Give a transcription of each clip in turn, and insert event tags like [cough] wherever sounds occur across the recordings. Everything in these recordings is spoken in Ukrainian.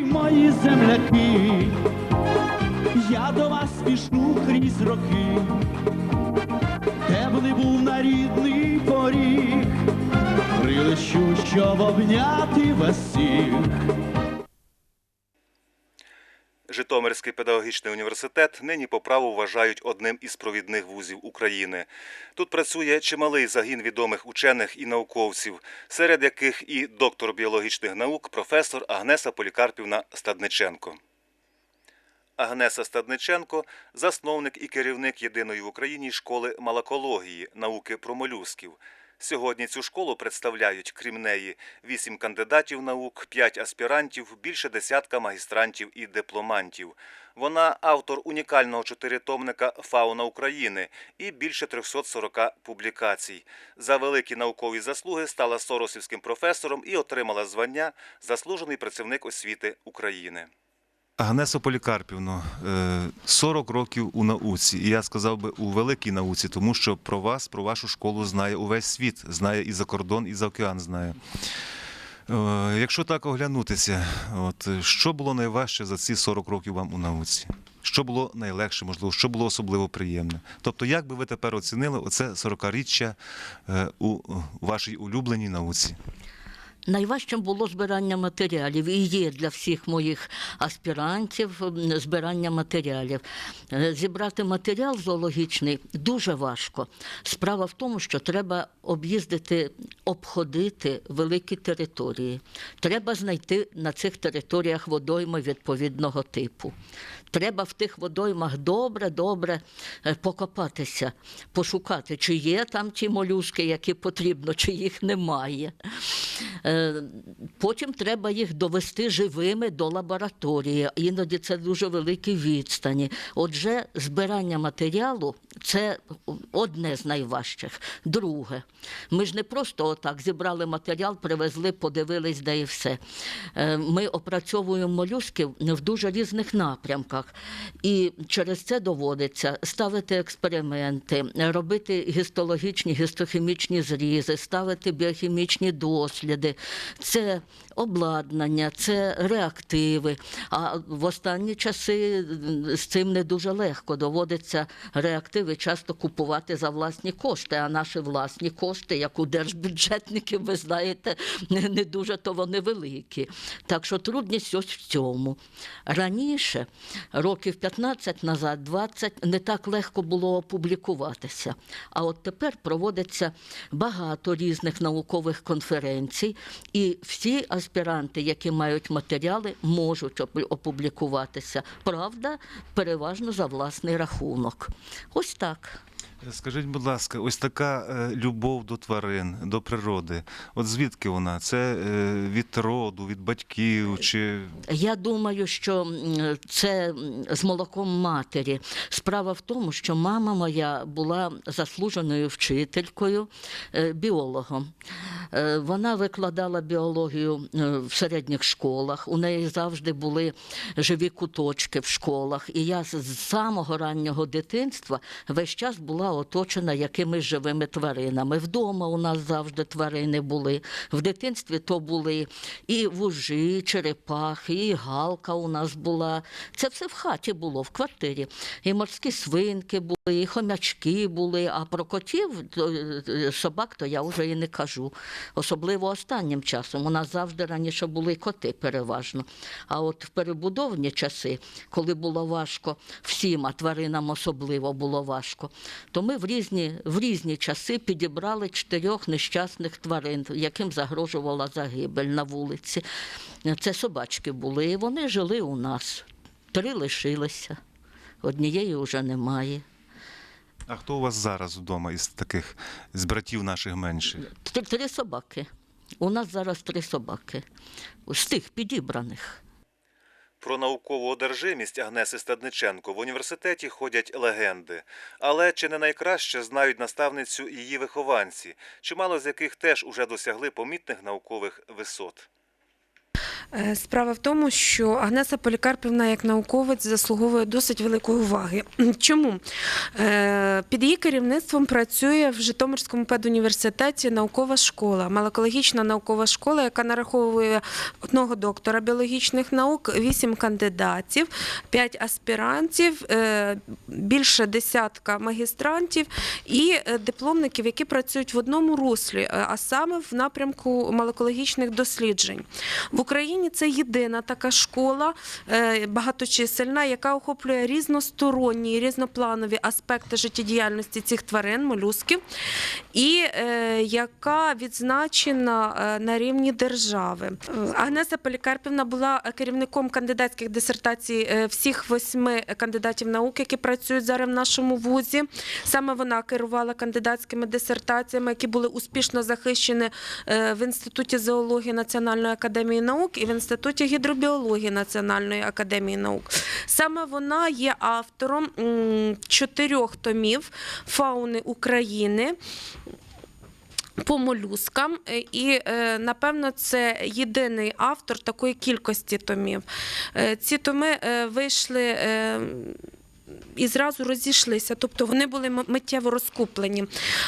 Мої земляки, я до вас спішу крізь роки, де б не був на рідний поріг, прилечу, щоб обняти вас всіх. Житомирський педагогічний університет нині по праву вважають одним із провідних вузів України. Тут працює чималий загін відомих учених і науковців, серед яких і доктор біологічних наук, професор Агнеса Полікарпівна Стадниченко. Агнеса Стадниченко – засновник і керівник єдиної в Україні школи малакології, науки про молюсків. Сьогодні цю школу представляють, крім неї, вісім кандидатів наук, п'ять аспірантів, більше десятка магістрантів і дипломантів. Вона автор унікального чотиритомника Фауна України і більше 340 публікацій. За великі наукові заслуги стала соросівським професором і отримала звання Заслужений працівник освіти України. Агнесо Полікарпівно, е, 40 років у науці, і я сказав би у великій науці, тому що про вас, про вашу школу знає увесь світ, знає і за кордон, і за океан знає. Е, Якщо так оглянутися, от е, що було найважче за ці 40 років вам у науці? Що було найлегше, можливо, що було особливо приємне? Тобто, як би ви тепер оцінили оце 40-річчя е, у вашій улюбленій науці? Найважчим було збирання матеріалів і є для всіх моїх аспірантів збирання матеріалів. Е, Зібрати матеріал зоологічний дуже важко. Справа в тому, що треба об'їздити, обходити великі території. Треба знайти на цих територіях водойми відповідного типу. Треба в тих водоймах добре-добре е, покопатися, пошукати, чи є там ті молюски, які потрібно, чи їх немає. Е, Потім треба їх довести живими до лабораторії. Іноді це дуже великі відстані. Отже, збирання матеріалу це одне з найважчих. Друге, ми ж не просто отак зібрали матеріал, привезли, подивились, де і все. Е, Ми опрацьовуємо молюсків в дуже різних напрямках. І через це доводиться ставити експерименти, робити гістологічні, гістохімічні зрізи, ставити біохімічні досліди. Це обладнання, це реактиви. А в останні часи з цим не дуже легко. Доводиться реактиви часто купувати за власні кошти, а наші власні кошти, як у держбюджетників, ви знаєте, не дуже то вони великі. Так що трудність ось в цьому. Раніше, років 15 назад, 20, не так легко було опублікуватися. А от тепер проводиться багато різних наукових конференцій, і всі аспіранти, які мають матеріали, можуть опу- опублікуватися. Правда, переважно за власний рахунок. Ось так. Скажіть, будь ласка, ось така е, любов до тварин, до природи. От звідки вона? Це е, від роду, від батьків чи Я думаю, що це з молоком матері. Справа в тому, що мама моя була заслуженою вчителькою, е, біологом. Вона викладала біологію в середніх школах. У неї завжди були живі куточки в школах. І я з самого раннього дитинства весь час була оточена якимись живими тваринами. Вдома у нас завжди тварини були. В дитинстві то були і вужі, і черепахи, і галка у нас була. Це все в хаті було, в квартирі. І морські свинки були, і хомячки були. А про котів, е, собак, то я вже і не кажу. Особливо останнім часом. У нас завжди раніше були коти переважно. А от в перебудовні часи, коли було важко всім, а тваринам особливо було важко, то ми в різні, в різні часи підібрали чотирьох нещасних тварин, яким загрожувала загибель на вулиці. Це собачки були, і вони жили у нас. Три лишилися, однієї вже немає. а хто у вас зараз вдома із таких з братів наших менших? Три, три собаки. У нас зараз три собаки. З тих підібраних. Про наукову одержимість Агнеси Стадниченко в університеті ходять легенди. Але чи не найкраще знають наставницю її вихованці, чимало з яких теж уже досягли помітних наукових висот. Е, Справа в тому, що Агнеса Полікарпівна як науковець заслуговує досить великої уваги. [clears throat] Чому? Е, Під її керівництвом працює в Житомирському педуніверситеті наукова школа, малокологічна наукова школа, яка нараховує одного доктора біологічних наук, вісім кандидатів, п'ять аспірантів, е, більше десятка магістрантів і дипломників, які працюють в одному руслі, а саме в напрямку малокологічних досліджень. В Україні це єдина така школа е, багаточисельна, яка охоплює різносторонні, різнопланові аспекти життєдіяльності цих тварин, молюсків, і е, яка відзначена е, на рівні держави. Агнеса Полікарпівна була керівником кандидатських дисертацій всіх восьми кандидатів наук, які працюють зараз в нашому вузі. Саме вона керувала кандидатськими дисертаціями, які були успішно захищені в Інституті зоології Національної академії наук в Інституті гідробіології Національної академії наук. Саме вона є автором чотирьох томів фауни України. По молюскам, Е, і е, напевно це єдиний автор такої кількості томів. Е, Ці томи вийшли і зразу розійшлися, тобто вони були миттєво розкуплені.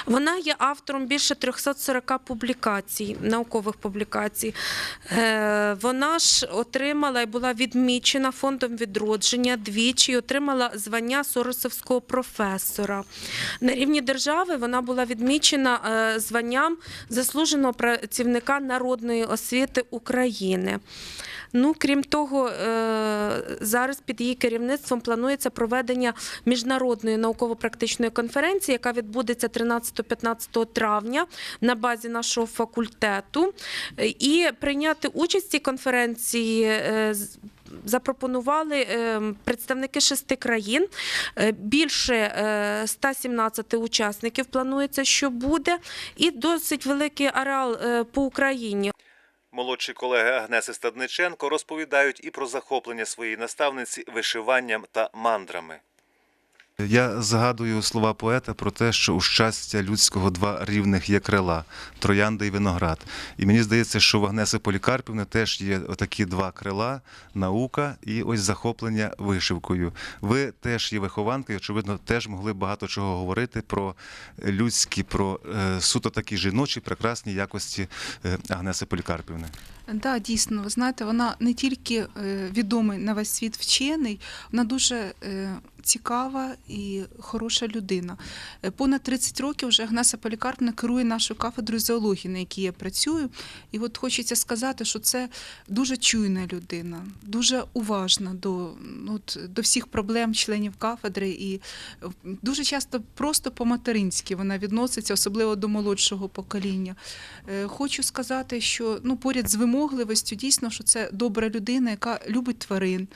Вона є автором більше 340 публікацій, наукових публікацій. Е, Вона ж отримала і була відмічена фондом відродження двічі, і отримала звання Соросовського професора. На рівні держави вона була відмічена е, званням заслуженого працівника народної освіти України. Ну, крім того, е, зараз під її керівництвом планується проведення міжнародної науково-практичної конференції, яка відбудеться 13-15 травня на базі нашого факультету. І прийняти участь в цій конференції. е, Запропонували е, представники шести країн. Більше е, 117 учасників планується, що буде, і досить великий ареал по Україні. Молодші колеги Агнеси Стадниченко розповідають і про захоплення своєї наставниці вишиванням та мандрами. Я згадую слова поета про те, що у щастя людського два рівних є крила троянда і виноград. І мені здається, що в Агнеси Полікарпівни теж є отакі два крила наука і ось захоплення вишивкою. Ви теж є вихованки, очевидно, теж могли багато чого говорити про людські, про е, суто такі жіночі прекрасні якості е, Агнеси Полікарпівни. Да, дійсно, ви знаєте, вона не тільки е, відомий на весь світ вчений, вона дуже е, цікава і хороша людина. Е, Понад 30 років вже Агнеса Полікарпівна керує нашою кафедрою зоології, на якій я працюю. І от хочеться сказати, що це дуже чуйна людина, дуже уважна до, ну, от, до всіх проблем членів кафедри. І дуже часто просто по-материнськи вона відноситься, особливо до молодшого покоління. Хочу сказати, що ну, поряд з вимогливістю дійсно, що це добра людина, яка любить тварин,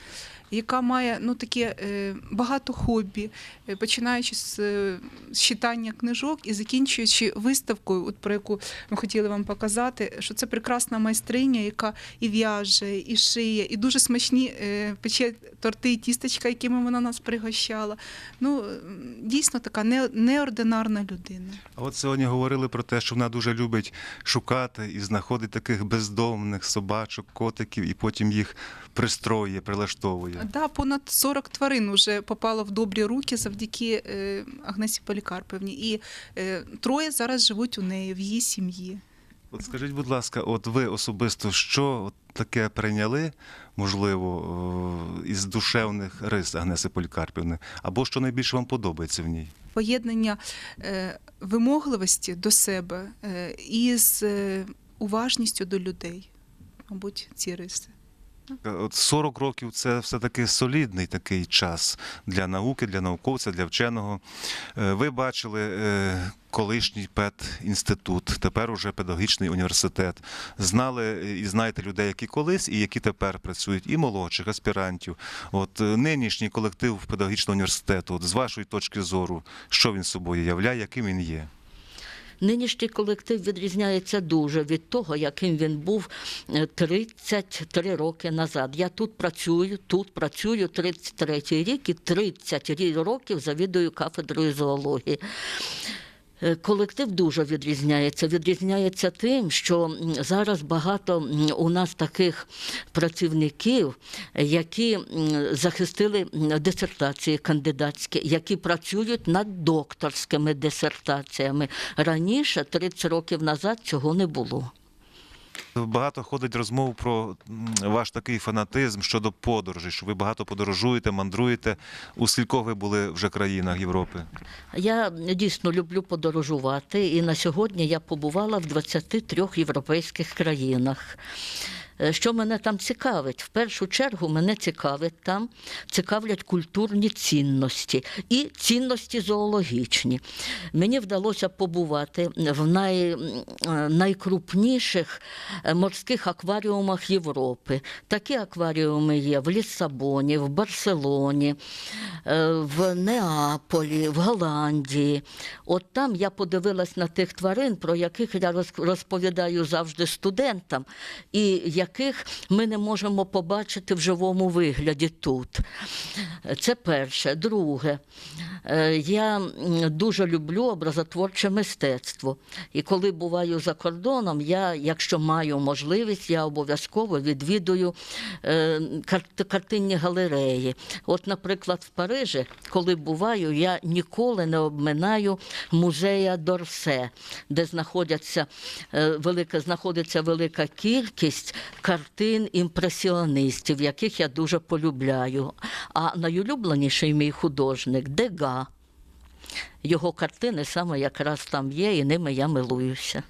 яка має ну, таке е, багато хобі, е, починаючи з, е, читання книжок і закінчуючи виставкою, от про яку ми хотіли вам показати, що це прекрасна майстриня, яка і в'яже, і шиє, і дуже смачні пече торти і тістечка, якими вона нас пригощала. Ну, дійсно така не, неординарна людина. А от сьогодні говорили про те, що вона дуже любить шукати і знаходить таких бездомних собачок, котиків, і потім їх пристроює, прилаштовує. Да, понад 40 тварин вже попало в добрі руки завдяки е, Агнесі Полікарпівні. І е, троє зараз живуть у неї в її сім'ї. От скажіть, будь ласка, от ви особисто що таке прийняли, можливо, е, із душевних рис Агнеси Полікарпівни, або що найбільше вам подобається в ній? Поєднання е, вимогливості до себе е, із е, уважністю до людей. Мабуть, ці риси. Е, От 40 років це все-таки солідний такий час для науки, для науковця, для вченого. Е, Ви бачили е, колишній педінститут, тепер уже педагогічний університет. Знали е, і знаєте людей, які колись і які тепер працюють, і молодших аспірантів. От е, нинішній колектив педагогічного університету, от з вашої точки зору, що він собою являє, яким він є? Нинішній колектив відрізняється дуже від того, яким він був е, 33 роки назад. Я тут працюю, тут працюю 33 рік і 30 років завідую кафедрою зоології. Е, Колектив дуже відрізняється. Відрізняється тим, що зараз багато у нас таких працівників, які захистили дисертації кандидатські, які працюють над докторськими дисертаціями. Раніше, 30 років назад, цього не було. Багато ходить розмов про ваш такий фанатизм щодо подорожей, що ви багато подорожуєте, мандруєте. У скількох ви були вже країнах Європи? Я дійсно люблю подорожувати, і на сьогодні я побувала в 23 європейських країнах. Е, Що мене там цікавить? В першу чергу мене цікавить там, цікавлять культурні цінності і цінності зоологічні. Мені вдалося побувати в най, е, найкрупніших е, морських акваріумах Європи. Такі акваріуми є в Ліссабоні, в Барселоні, в Неаполі, в Голландії. От там я подивилась на тих тварин, про яких я розповідаю завжди студентам, і яких ми не можемо побачити в живому вигляді тут. Це перше. Друге, е, я дуже люблю образотворче мистецтво. І коли буваю за кордоном, я, якщо маю можливість, я обов'язково відвідую е, картинні галереї. От, наприклад, в Парижі, коли буваю, я ніколи не обминаю музея Дорсе, де знаходяться е, велика, знаходиться велика кількість картин імпресіоністів, яких я дуже полюбляю. А найулюбленіший мій художник Дега. Його картини саме якраз там є, і ними я милуюся.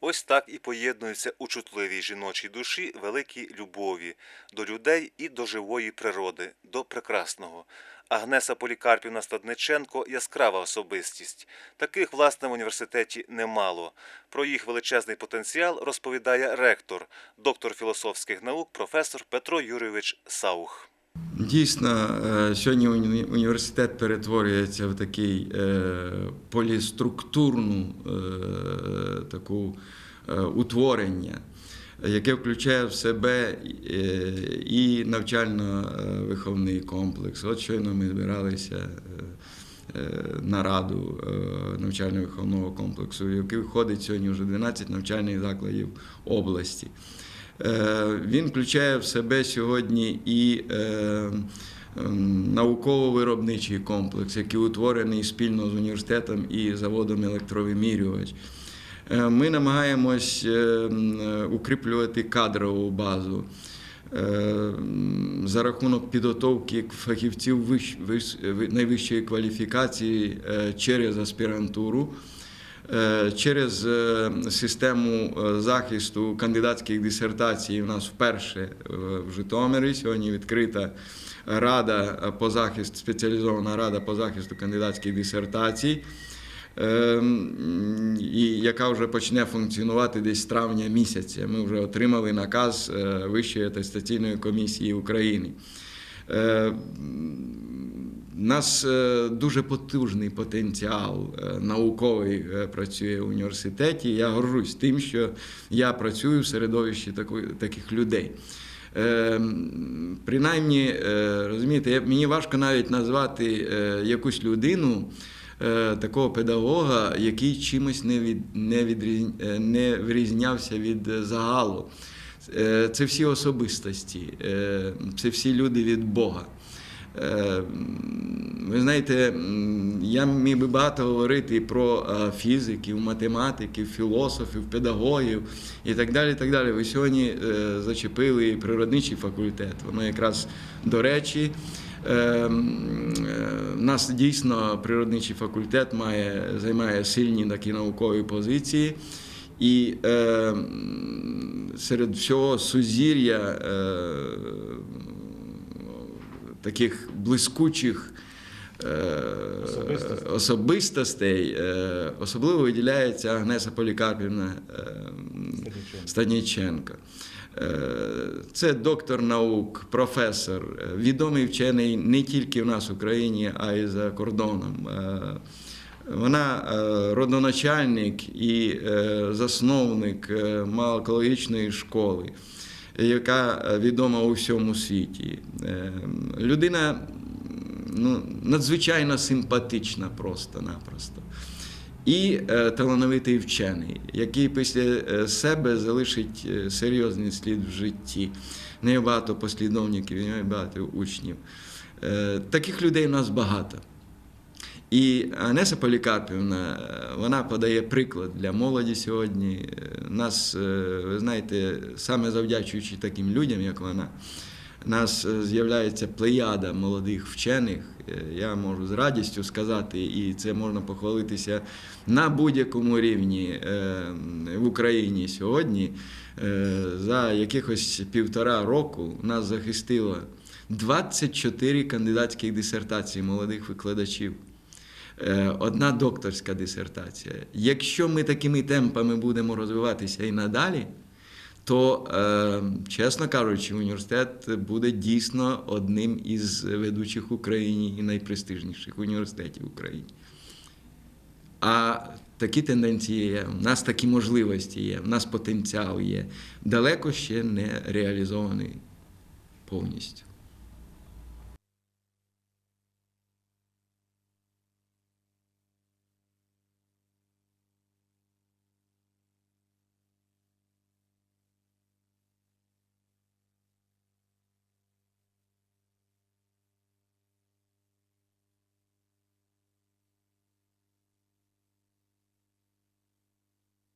Ось так і поєднуються у чутливій жіночій душі великій любові до людей і до живої природи, до прекрасного. Агнеса Полікарпівна Стадниченко яскрава особистість. Таких власне в університеті немало. Про їх величезний потенціал розповідає ректор, доктор філософських наук, професор Петро Юрійович Саух. Дійсно, е, сьогодні уні- університет перетворюється в такий е, поліструктурну е, таку утворення, яке включає в себе е, і навчально-виховний комплекс. От щойно ми збиралися е, е, на раду навчально-виховного комплексу, в який входить сьогодні вже 12 навчальних закладів області. Він включає в себе сьогодні і науково-виробничий комплекс, який утворений спільно з університетом і заводом електровимірювач. Е, Ми намагаємось е, укріплювати кадрову базу. е, За рахунок підготовки фахівців найвищої кваліфікації е, через аспірантуру, Е, через е, систему е, захисту кандидатських дисертацій у нас вперше е, в Житомирі. Сьогодні відкрита рада е, по захисту, спеціалізована рада по захисту кандидатських дисертацій. Е, м, І яка вже почне функціонувати десь з травня місяця. Ми вже отримали наказ е, Вищої атестаційної комісії України. Е, у нас е, дуже потужний потенціал е, науковий е, працює в університеті. Я горжусь тим, що я працюю в середовищі таких людей. Е, Принаймні, е, розумієте, мені важко навіть назвати е, якусь людину, е, такого педагога, який чимось не, від, не, відрізня, е, не вирізнявся від е, загалу. Е, Це всі особистості, е, це всі люди від Бога. Е, Ви знаєте, я міг би багато говорити про е, фізиків, математиків, філософів, педагогів і так далі. і так далі. Ви сьогодні е, зачепили природничий факультет. Воно якраз до речі. Е, е, У нас дійсно природничий факультет має, займає сильні такі наукові позиції. І е, серед всього сузір'я е, таких блискучих е, особистостей, е, особливо виділяється Агнеса Полікарпівна е, Станіченко. Е, Це доктор наук, професор, е, відомий вчений не тільки в нас в Україні, а й за кордоном. Е, Вона родоначальник і засновник малоекологічної школи, яка відома у всьому світі. Людина ну, надзвичайно симпатична просто-напросто. І е, талановитий вчений, який після е, себе залишить е, серйозний слід в житті. Нього багато послідовників, нього багато учнів. Таких людей у нас багато. І Анеса Полікарпівна, вона подає приклад для молоді сьогодні. Нас, ви знаєте, саме завдячуючи таким людям, як вона, нас е, з'являється плеяда молодих вчених. Е, Я можу з радістю сказати, і це можна похвалитися на будь-якому рівні е, в Україні сьогодні. За якихось півтора року нас захистило 24 кандидатських дисертацій молодих викладачів. Одна докторська дисертація. Якщо ми такими темпами будемо розвиватися і надалі, то, е, чесно кажучи, університет буде дійсно одним із ведучих в Україні і найпрестижніших університетів України. А такі тенденції є, у нас такі можливості є, у нас потенціал є. Далеко ще не реалізований повністю.